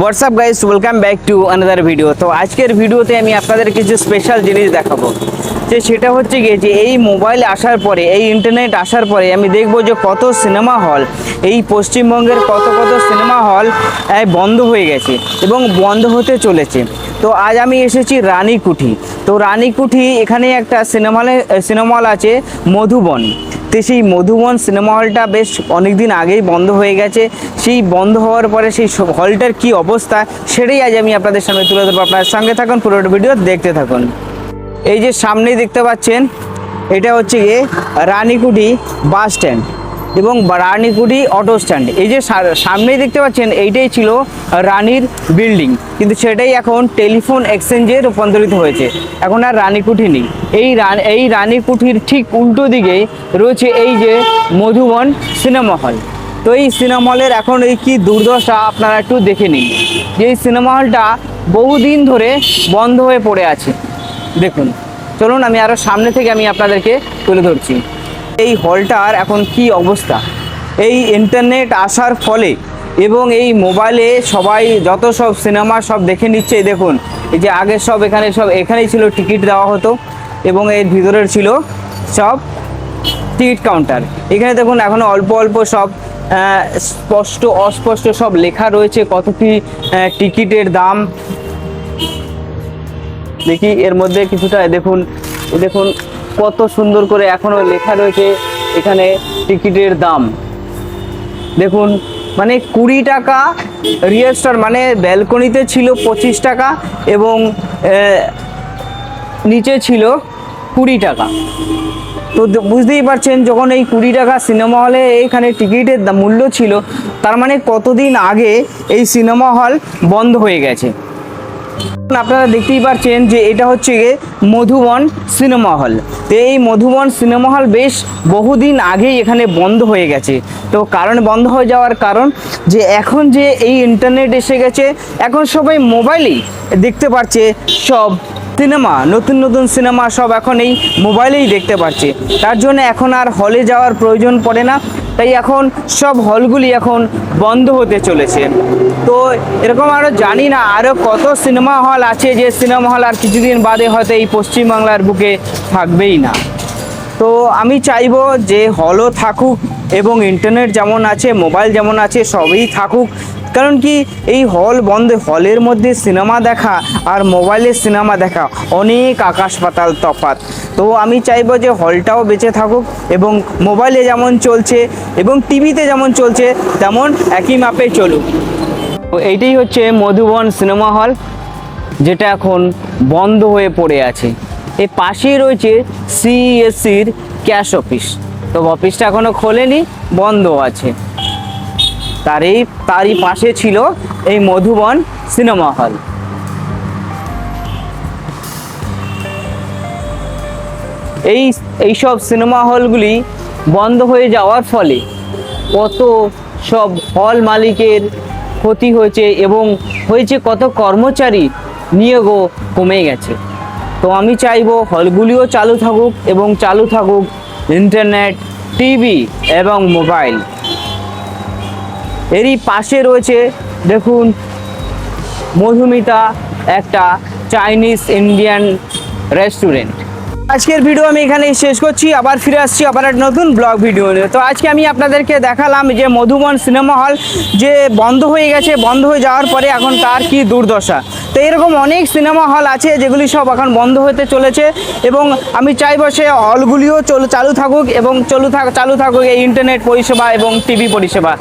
WhatsApp guys welcome back to another video তো আজকের ভিডিওতে আমি আপনাদের কিছু স্পেশাল জিনিস দেখাবো। যে সেটা হচ্ছে গিয়ে যে এই মোবাইল আসার পরে, এই ইন্টারনেট আসার পরে আমি দেখব যে কত সিনেমা হল এই পশ্চিমবঙ্গের কত কত সিনেমা হল বন্ধ হয়ে গেছে এবং বন্ধ হতে চলেছে। তো আজ আমি এসেছি রানীকুঠি। তো রানীকুঠি এখানে একটা সিনেমা হলে সিনেমা হল আছে, মধুবন। তো সেই মধুবন সিনেমা হলটা বেশ অনেক দিন আগেই বন্ধ হয়ে গেছে। সেই বন্ধ হওয়ার পরে সেই হলটার কি অবস্থা সেটাই আজ আমি আপনাদের সামনে তুলে ধরবো। আপনার সঙ্গে থাকুন পুরোটা ভিডিও দেখতে থাকুন। এই যে সামনেই দেখতে পাচ্ছেন, এটা হচ্ছে গিয়ে রানীকুঠি বাস স্ট্যান্ড এবং রানীকুঠি অটো স্ট্যান্ড এই যে সামনেই দেখতে পাচ্ছেন, এইটাই ছিল রানীর বিল্ডিং কিন্তু সেটাই এখন টেলিফোন এক্সচেঞ্জে রূপান্তরিত হয়েছে। এখন আর রানীকুঠি নেই। এই রা- এই রানীকুঠির ঠিক উল্টো দিকেই রয়েছে এই যে মধুবন সিনেমা হল তো এই সিনেমা হলের এখন এই কী দুর্দশা আপনারা একটু দেখে নিন। যে এই সিনেমা হলটা বহুদিন ধরে বন্ধ হয়ে পড়ে আছে। দেখুন, চলুন আমি আরও সামনে থেকে আমি আপনাদেরকে তুলে ধরছি। এই হলটার এখন কি অবস্থা? এই ইন্টারনেট আসার ফলে এবং এই মোবাইলে সবাই যত সব সিনেমা সব দেখে নিচ্ছে দেখুন, এই যে আগে সব এখানে সব, এখানেই ছিল টিকিট দেওয়া হতো এবং এর ভিতরের ছিল সব টিকিট কাউন্টার এখানে দেখুন, এখন অল্প অল্প সব স্পষ্ট, অস্পষ্ট সব লেখা রয়েছে কত কি টিকিটের দাম। দেখি, এর মধ্যে কিছুটা, দেখুন দেখুন কত সুন্দর করে এখনও লেখা রয়েছে এখানে টিকিটের দাম। দেখুন মানে কুড়ি টাকা রিয়েস্টার মানে ব্যালকনিতে ছিল পঁচিশ টাকা এবং নিচে ছিল কুড়ি টাকা। তো বুঝতেই পারছেন, যখন এই কুড়ি টাকা সিনেমা হলে এখানে টিকিটের মূল্য ছিল, তার মানে কতদিন আগে এই সিনেমা হল বন্ধ হয়ে গেছে। আপনারা দেখতেই পাচ্ছেন যে এটা হচ্ছে গিয়ে মধুবন সিনেমা হল। তো এই মধুবন সিনেমা হল বেশ বহুদিন আগেই এখানে বন্ধ হয়ে গেছে। তো কারণ বন্ধ হয়ে যাওয়ার কারণ যে এখন যে এই ইন্টারনেট এসে গেছে, এখন সবাই মোবাইলেই দেখতে পাচ্ছে সব সিনেমা। নতুন নতুন সিনেমা সব এখন এই মোবাইলেই দেখতে পাচ্ছে তার জন্য এখন আর হলে যাওয়ার প্রয়োজন পড়ে না। তাই এখন সব হলগুলি এখন বন্ধ হতে চলেছে। তো এরকম আরও জানি না আরও কত সিনেমা হল আছে যে সিনেমা হল আর কিছুদিন বাদে হয়তো এই পশ্চিমবাংলার বুকে থাকবেই না। তো আমি চাইব যে হলও থাকুক এবং ইন্টারনেট যেমন আছে মোবাইল যেমন আছে, সবই থাকুক। কারণ কি এই হল বন্ধ, হলের মধ্যে সিনেমা দেখা আর মোবাইলের সিনেমা দেখা, অনেক আকাশ পাতাল তফাৎ। তো আমি চাইব যে হলটাও বেঁচে থাকুক এবং মোবাইলে যেমন চলছে এবং টিভিতে যেমন চলছে, তেমন একই মাপে চলুক। তো এইটাই হচ্ছে মধুবন সিনেমা হল, যেটা এখন বন্ধ হয়ে পড়ে আছে। এর পাশেই রয়েছে সিএসসির ক্যাশ অফিস। তো অফিসটা এখনও খোলেনি বন্ধ আছে। তারই তারই পাশে ছিল এই মধুবন সিনেমা হল। এই, এইসব সিনেমা হলগুলি বন্ধ হয়ে যাওয়ার ফলে কত সব হল মালিকের ক্ষতি হয়েছে এবং হয়েছে কত কর্মচারী নিয়োগও কমে গেছে। তো আমি চাইব হলগুলিও চালু থাকুক এবং চালু থাকুক ইন্টারনেট, টিভি এবং মোবাইল। এরই পাশে রয়েছে, দেখুন, মধুমিতা, একটা চাইনিজ ইন্ডিয়ান রেস্টুরেন্ট আজকের ভিডিও আমি এখানে শেষ করছি, আবার ফিরে আসছি আবার একটা নতুন ব্লগ ভিডিও নিয়ে। তো আজকে আমি আপনাদেরকে দেখালাম যে মধুবন সিনেমা হল যে বন্ধ হয়ে গেছে, বন্ধ হয়ে যাওয়ার পরে এখন তার কি দুর্দশা। তো এরকম অনেক সিনেমা হল আছে যেগুলি সব এখন বন্ধ হতে চলেছে এবং আমি চাইব সে হলগুলিও চল, চালু থাকুক এবং চলু থাক, চালু থাকুক এই ইন্টারনেট পরিষেবা এবং টিভি পরিষেবা।